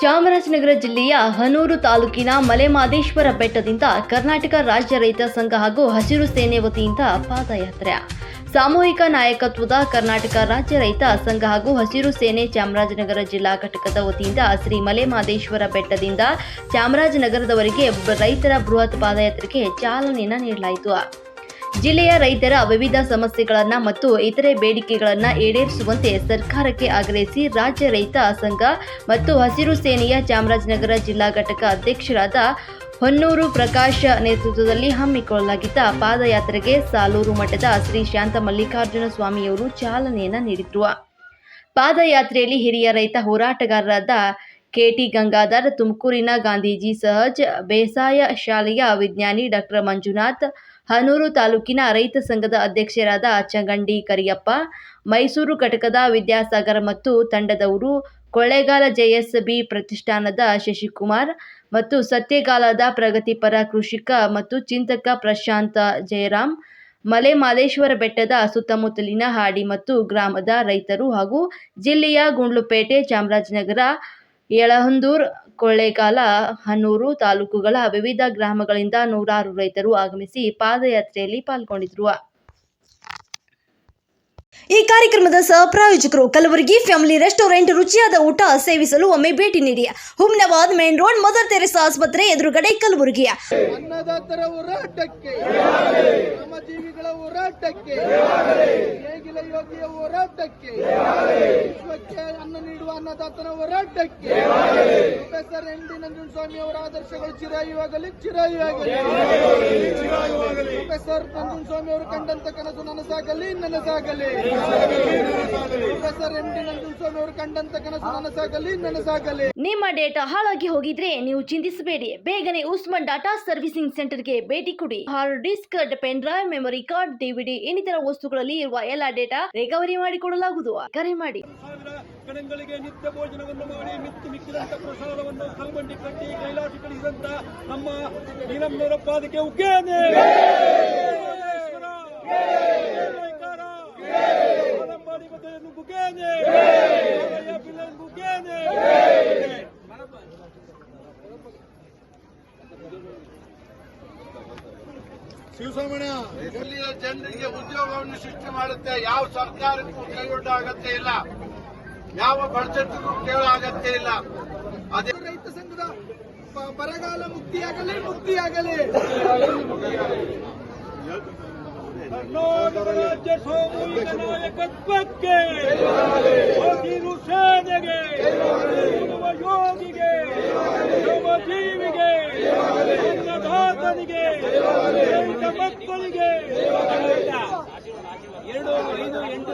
ಚಾಮರಾಜನಗರ ಜಿಲ್ಲೆಯ ಹನೂರು ತಾಲೂಕಿನ ಮಲೆಮಾದೇಶ್ವರ ಬೆಟ್ಟದಿಂದ ಕರ್ನಾಟಕ ರಾಜ್ಯ ರೈತ ಸಂಘ ಹಾಗೂ ಹಸಿರು ಸೇನೆ ವತಿಯಿಂದ ಪಾದಯಾತ್ರೆ. ಸಾಮೂಹಿಕ ನಾಯಕತ್ವದ ಕರ್ನಾಟಕ ರಾಜ್ಯ ರೈತ ಸಂಘ ಹಾಗೂ ಹಸಿರು ಸೇನೆ ಚಾಮರಾಜನಗರ ಜಿಲ್ಲಾ ಘಟಕದ ವತಿಯಿಂದ ಶ್ರೀ ಮಲೆಮಾದೇಶ್ವರ ಬೆಟ್ಟದಿಂದ ಚಾಮರಾಜನಗರದವರೆಗೆ ರೈತರ ಬೃಹತ್ ಪಾದಯಾತ್ರೆಗೆ ಚಾಲನೆಯನ್ನು ನೀಡಲಾಯಿತು. ಜಿಲ್ಲೆಯ ರೈತರ ವಿವಿಧ ಸಮಸ್ಯೆಗಳನ್ನ ಮತ್ತು ಇತರೆ ಬೇಡಿಕೆಗಳನ್ನ ಈಡೇರಿಸುವಂತೆ ಸರ್ಕಾರಕ್ಕೆ ಆಗ್ರಹಿಸಿ ರಾಜ್ಯ ರೈತ ಸಂಘ ಮತ್ತು ಹಸಿರು ಸೇನೆಯ ಚಾಮರಾಜನಗರ ಜಿಲ್ಲಾ ಘಟಕ ಅಧ್ಯಕ್ಷರಾದ ಹೊನ್ನೂರು ಪ್ರಕಾಶ ನೇತೃತ್ವದಲ್ಲಿ ಹಮ್ಮಿಕೊಳ್ಳಲಾಗಿದ್ದ ಪಾದಯಾತ್ರೆಗೆ ಸಾಲೂರು ಮಠದ ಶ್ರೀ ಶಾಂತ ಮಲ್ಲಿಕಾರ್ಜುನ ಸ್ವಾಮಿಯವರು ಚಾಲನೆಯನ್ನು ನೀಡಿದ್ರು. ಪಾದಯಾತ್ರೆಯಲ್ಲಿ ಹಿರಿಯ ರೈತ ಹೋರಾಟಗಾರರಾದ ಕೆಟಿ ಗಂಗಾಧರ್, ತುಮಕೂರಿನ ಗಾಂಧೀಜಿ ಸಹಜ್, ಬೇಸಾಯ ಶಾಲೆಯ ವಿಜ್ಞಾನಿ ಡಾಕ್ಟರ್ ಮಂಜುನಾಥ್ ಹನೂರು ತಾಲೂಕಿನ ರೈತ ಸಂಘದ ಅಧ್ಯಕ್ಷರಾದ ಚಂಗಂಡಿ ಕರಿಯಪ್ಪ, ಮೈಸೂರು ಘಟಕದ ವಿದ್ಯಾಸಾಗರ ಮತ್ತು ತಂಡದವರು ಕೊಳ್ಳೇಗಾಲ ಜೆಎಸ್ಬಿ ಪ್ರತಿಷ್ಠಾನದ ಶಶಿಕುಮಾರ್ ಮತ್ತು ಸತ್ಯಗಾಲದ ಪ್ರಗತಿಪರ ಕೃಷಿಕ ಮತ್ತು ಚಿಂತಕ ಪ್ರಶಾಂತ ಜಯರಾಮ್ ಮಲೆ ಮಾಲೇಶ್ವರ ಬೆಟ್ಟದ ಸುತ್ತಮುತ್ತಲಿನ ಹಾಡಿ ಮತ್ತು ಗ್ರಾಮದ ರೈತರು ಹಾಗೂ ಜಿಲ್ಲೆಯ ಗುಂಡ್ಲುಪೇಟೆ ಚಾಮರಾಜನಗರ, ಯಳಹಂದೂರ್ ಕೊಳ್ಳೇಗಾಲ ಹನೂರು ತಾಲೂಕುಗಳ ವಿವಿಧ ಗ್ರಾಮಗಳಿಂದ ನೂರಾರು ರೈತರು ಆಗಮಿಸಿ ಪಾದಯಾತ್ರೆಯಲ್ಲಿ ಪಾಲ್ಗೊಂಡಿದ್ರು ಈ ಕಾರ್ಯಕ್ರಮದ ಸಹ ಪ್ರಾಯೋಜಕರು ಕಲಬುರಗಿ ಫ್ಯಾಮಿಲಿ ರೆಸ್ಟೋರೆಂಟ್ ರುಚಿಯಾದ ಊಟ ಸೇವಿಸಲು ಒಮ್ಮೆ ಭೇಟಿ ನೀಡಿ. Humnabad main road mother Teresa ಆಸ್ಪತ್ರೆ ಎದುರುಗಡೆ ಕಲಬುರಗಿಯ ಅನ್ನದಾತರ ಹೋರಾಟಕ್ಕೆ ಶ್ರಮಜೀವಿಗಳ ಹೋರಾಟಕ್ಕೆ ನೇಗಿಲ ಯೋಗಿಯ ಹೋರಾಟಕ್ಕೆ ವಿಶ್ವಕ್ಕೆ ಅನ್ನ ನೀಡುವ ಅನ್ನದಾತನ ಹೋರಾಟಕ್ಕೆ ಪ್ರೊಫೆಸರ್ ಎನ್ ಡಿ ನಂಜುಂಡಸ್ವಾಮಿ ಅವರ ಆದರ್ಶಗಳು ಚಿರಾಯುವಾಗಲಿ. ಚಿರಾಯುವಾಗಲಿ. ಪ್ರೊಫೆಸರ್ ನಂಜುಂಡಸ್ವಾಮಿ ಅವರು ಕಂಡಂತ ಕನಸು ನನಸಾಗಲಿ ನನಸಾಗಲಿ ಪ್ರೊಫೆಸರ್ ಎಂ ಡಿ ನಂಜುಂಡಸ್ವಾಮಿ ಅವರು ಕಂಡಂತ ಕನಸು ನನಸಾಗಲಿ ನನಸಾಗಲಿ ನಿಮ್ಮ ಡೇಟಾ ಹಾಳಾಗಿ ಹೋಗಿದ್ರೆ ನೀವು ಚಿಂತಿಸಬೇಡಿ. ಬೇಗನೆ ಉಸ್ಮಾನ್ ಡಾಟಾ ಸರ್ವಿಸಿಂಗ್ ಸೆಂಟರ್ಗೆ ಭೇಟಿ ಕೊಡಿ. Hard disk pen drive memory card DVD ಇನ್ನಿತರ ವಸ್ತುಗಳಲ್ಲಿ ಇರುವ ಎಲ್ಲ ಡೇಟಾ ರಿಕವರಿ ಮಾಡಿಕೊಡಲಾಗುವುದು. ಕರೆ ಮಾಡಿ. ಗಣಗಳಿಗೆ ನಿತ್ಯ ಭೋಜನವನ್ನು ಮಾಡಿ ಮಿತ್ತು ಮಿಕ್ಕಿದಂತ ಪ್ರಸಾದವನ್ನು ಕಲ್ಬಂಡಿ ಕಟ್ಟಿ ಕೈಲಾಸ ಕಳಿಸಿದಂತ ನಮ್ಮ ನೀಲಮ್ಮನವರ ಪಾದಕ್ಕೆ ಉಗ್ಗೇನೆ ಬಾಲಂಬಾಡಿ ಬದೆಯನ್ನು ಬುಗೇನೆ ಬುಗೇನೆ ಶಿವಸ್ವಾಮಣ್ಯ ಇಲ್ಲಿಯ ಜನರಿಗೆ ಉದ್ಯೋಗವನ್ನು ಸೃಷ್ಟಿ ಮಾಡುತ್ತೆ ಯಾವ ಸರ್ಕಾರಕ್ಕೂ ಕೈಗೊಂಡ ಅಗತ್ಯ ಇಲ್ಲ ಯಾವ ಬಡ್ಜೆಟ್ಗೂ ಕೇಳೋ ಅಗತ್ಯ ಇಲ್ಲ. ಅದೇ ರೈತ ಸಂಘದ ಬರಗಾಲ ಮುಕ್ತಿಯಾಗಲಿ ಮುಕ್ತಿಯಾಗಲಿ. ಕರ್ನಾಟಕ ರಾಜ್ಯ ಸಾಮೂಹಿಕ ನಾಯಕತ್ವಕ್ಕೆ ಹಸಿರು ಸೇನೆಗೆ ರೈತ ಮಕ್ಕಳಿಗೆ ಎರಡು ಐದು ಎಂಟು